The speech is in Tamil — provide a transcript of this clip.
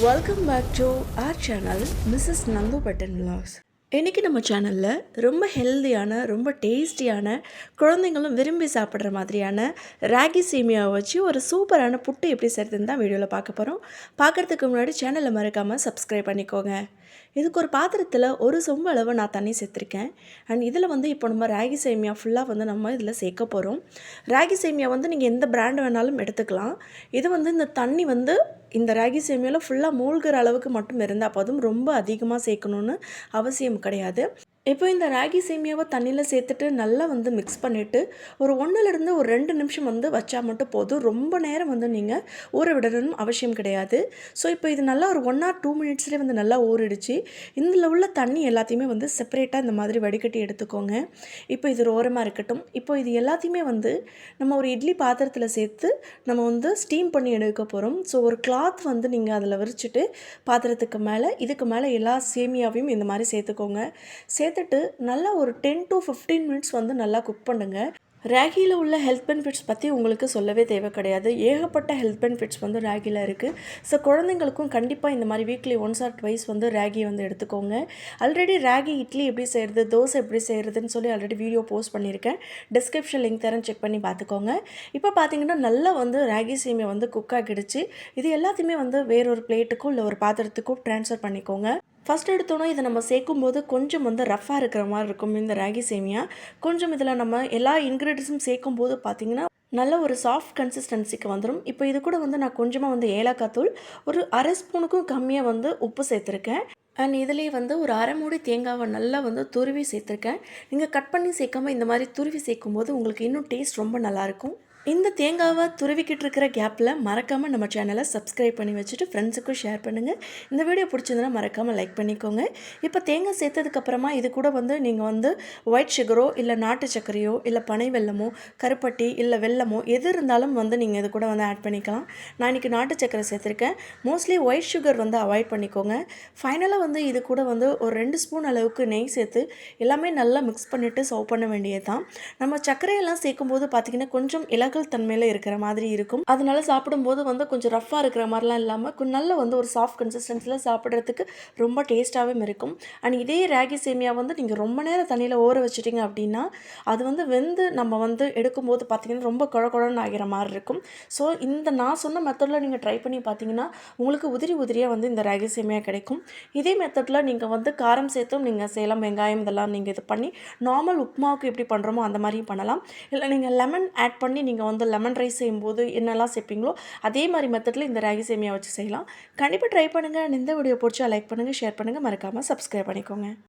Welcome back to our channel Mrs Nandu button Vilas இன்றைக்கி நம்ம சேனலில் ரொம்ப ஹெல்தியான ரொம்ப டேஸ்டியான குழந்தைங்களும் விரும்பி சாப்பிட்ற மாதிரியான ராகி சேமியாவை வச்சு ஒரு சூப்பரான புட்டு எப்படி செய்கிறதுன்னு தான் வீடியோவில் பார்க்க போகிறோம் பார்க்குறதுக்கு முன்னாடி சேனலை மறக்காமல் சப்ஸ்கிரைப் பண்ணிக்கோங்க. இதுக்கு ஒரு பாத்திரத்தில் ஒரு சொம்பு அளவு நான் தண்ணி சேர்த்துருக்கேன். அண்ட் இதில் வந்து இப்போ நம்ம ராகி சேமியா ஃபுல்லாக வந்து நம்ம இதில் சேர்க்க போகிறோம் ராகி சேமியா வந்து நீங்கள் எந்த பிராண்ட் வேணாலும் எடுத்துக்கலாம். இது வந்து இந்த தண்ணி வந்து இந்த ராகி சேமியாவில் ஃபுல்லாக மூழ்கிற அளவுக்கு மட்டும் இருந்தால் போதும். ரொம்ப அதிகமாக சேர்க்கணுன்னு அவசியம் கிடையாது. இப்போ இந்த ராகி சேமியாவை தண்ணியில் சேர்த்துட்டு நல்லா வந்து மிக்ஸ் பண்ணிவிட்டு ஒரு ஒன்றுலேருந்து ஒரு ரெண்டு நிமிஷம் வந்து வச்சா மட்டும் போதும். ரொம்ப நேரம் வந்து நீங்கள் ஊற விடணும்னு அவசியம் கிடையாது. ஸோ இப்போ இது நல்லா ஒரு ஒன் ஆர் டூ மினிட்ஸ்லேயே வந்து நல்லா ஊறிடுச்சு. இதில் உள்ள தண்ணி எல்லாத்தையுமே வந்து செப்பரேட்டாக இந்த மாதிரி வடிகட்டி எடுத்துக்கோங்க. இப்போ இது ரோரமாக ஓரமாக இருக்கட்டும். இப்போ இது எல்லாத்தையுமே வந்து நம்ம ஒரு இட்லி பாத்திரத்தில் சேர்த்து நம்ம வந்து ஸ்டீம் பண்ணி எடுக்க போகிறோம் ஸோ ஒரு கிளாத் வந்து நீங்கள் அதில் விரிச்சிட்டு பாத்திரத்துக்கு மேலே இதுக்கு மேலே எல்லா சேமியாவையும் இந்த மாதிரி சேர்த்துக்கோங்க. சேர்த்துட்டு நல்லா ஒரு டென் டு ஃபிஃப்டீன் மினிட்ஸ் வந்து நல்லா குக் பண்ணுங்கள் ராகியில் உள்ள ஹெல்த் பெனிஃபிட்ஸ் பற்றி உங்களுக்கு சொல்லவே தேவை கிடையாது. ஏகப்பட்ட ஹெல்த் பெனிஃபிட்ஸ் வந்து ராகியில் இருக்குது ஸோ குழந்தைங்களுக்கும் கண்டிப்பாக இந்த மாதிரி வீக்லி ஒன்ஸ் ஆர் ட்வைஸ் வந்து ராகி வந்து எடுத்துக்கோங்க. ஆல்ரெடி ராகி இட்லி எப்படி செய்கிறது தோசை எப்படி செய்கிறதுன்னு சொல்லி ஆல்ரெடி வீடியோ போஸ்ட் பண்ணியிருக்கேன். டிஸ்கிரிப்ஷன் லிங்க் தரேன் செக் பண்ணி பார்த்துக்கோங்க. இப்போ பார்த்தீங்கன்னா நல்லா வந்து ராகி சீமை வந்து குக் ஆகிடுச்சு. இது எல்லாத்தையுமே வந்து வேறொரு பிளேட்டுக்கும் இல்லை ஒரு பாத்திரத்துக்கும் ட்ரான்ஸ்ஃபர் பண்ணிக்கோங்க. ஃபஸ்ட் எடுத்தோன்னா இதை நம்ம சேர்க்கும்போது கொஞ்சம் வந்து ரஃப்பாக இருக்கிற மாதிரி இருக்கும். இந்த ராகி சேமியா கொஞ்சம் இதில் நம்ம எல்லா இன்க்ரீடியன்ஸும் சேர்க்கும்போது பார்த்திங்கன்னா நல்ல ஒரு சாஃப்ட் கன்சிஸ்டன்சிக்கு வந்துடும் இப்போ இது கூட வந்து நான் கொஞ்சமாக வந்து ஏலக்காய் தூள் ஒரு அரை ஸ்பூனுக்கும் கம்மியாக வந்து உப்பு சேர்த்துருக்கேன். அண்ட் இதுலேயே வந்து ஒரு அரை மூடி தேங்காவை நல்லா வந்து துருவி சேர்த்துருக்கேன். நீங்கள் கட் பண்ணி சேர்க்காம இந்த மாதிரி துருவி சேர்க்கும்போது உங்களுக்கு இன்னும் டேஸ்ட் ரொம்ப நல்லாயிருக்கும் இந்த தேங்காவை துருவிக்கிட்டு இருக்கிற கேப்பில் மறக்காமல் நம்ம சேனலை சப்ஸ்கிரைப் பண்ணி வச்சுட்டு ஃப்ரெண்ட்ஸுக்கும் ஷேர் பண்ணுங்கள் இந்த வீடியோ பிடிச்சிருந்தனா மறக்காமல் லைக் பண்ணிக்கோங்க. இப்போ தேங்காய் சேர்த்ததுக்கப்புறமா இது கூட வந்து நீங்கள் வந்து ஒயிட் சுகரோ இல்லை நாட்டு சர்க்கரையோ இல்லை பனை வெல்லமோ கருப்பட்டி இல்லை வெல்லமோ எது இருந்தாலும் வந்து நீங்கள் இது கூட வந்து ஆட் பண்ணிக்கலாம். நான் இன்றைக்கி நாட்டு சர்க்கரை சேர்த்துருக்கேன். மோஸ்ட்லி ஒயிட் சுகர் வந்து அவாய்ட் பண்ணிக்கோங்க. ஃபைனலாக வந்து இது கூட வந்து ஒரு ரெண்டு ஸ்பூன் அளவுக்கு நெய் சேர்த்து எல்லாமே நல்லா மிக்ஸ் பண்ணிவிட்டு சர்வ் பண்ண வேண்டியது தான் நம்ம சர்க்கரையெல்லாம் சேர்க்கும்போது பார்த்திங்கன்னா கொஞ்சம் இலக்கு நகல் தன்மையில் இருக்கிற மாதிரி இருக்கும். அதனால சாப்பிடும்போது வந்து கொஞ்சம் ரஃப்பாக இருக்கிற மாதிரிலாம் இல்லாமல் கொஞ்சம் நல்ல வந்து ஒரு சாஃப்ட் கன்சிஸ்டன்சியில் சாப்பிட்றதுக்கு ரொம்ப டேஸ்ட்டாகவும் இருக்கும். அண்ட் இதே ராகி சேமியா வந்து நீங்கள் ரொம்ப நேரம் தண்ணியில் ஊற வச்சுட்டிங்க அப்படின்னா அது வந்து வெந்து நம்ம வந்து எடுக்கும்போது பார்த்திங்கன்னா ரொம்ப குழ குழன்னு ஆகிற மாதிரி இருக்கும். ஸோ இந்த நான் சொன்ன மெத்தடில் நீங்கள் ட்ரை பண்ணி பார்த்தீங்கன்னா உங்களுக்கு உதிரி உதிரியாக வந்து இந்த ராகி சேமியா கிடைக்கும். இதே மெத்தடில் நீங்கள் வந்து காரம் சேர்த்தும் நீங்கள் சேலம் வெங்காயம் இதெல்லாம் நீங்கள் இது பண்ணி நார்மல் உப்மாவுக்கு எப்படி பண்ணுறோமோ அந்த மாதிரியும் பண்ணலாம். இல்லை நீங்கள் லெமன் ஆட் பண்ணி நீங்கள் நீங்கள் வந்து லெமன் ரைஸ் செய்யும்போது என்னெல்லாம் சேர்ப்பீங்களோ அதே மாதிரி மெத்தடில் இந்த ராகி சேமியா வச்சு செய்யலாம். கண்டிப்பாக ட்ரை பண்ணுங்கள் இந்த வீடியோ பிடிச்சா லைக் பண்ணுங்கள் ஷேர் பண்ணுங்கள் மறக்காமல் சப்ஸ்கிரைப் பண்ணிக்கோங்க.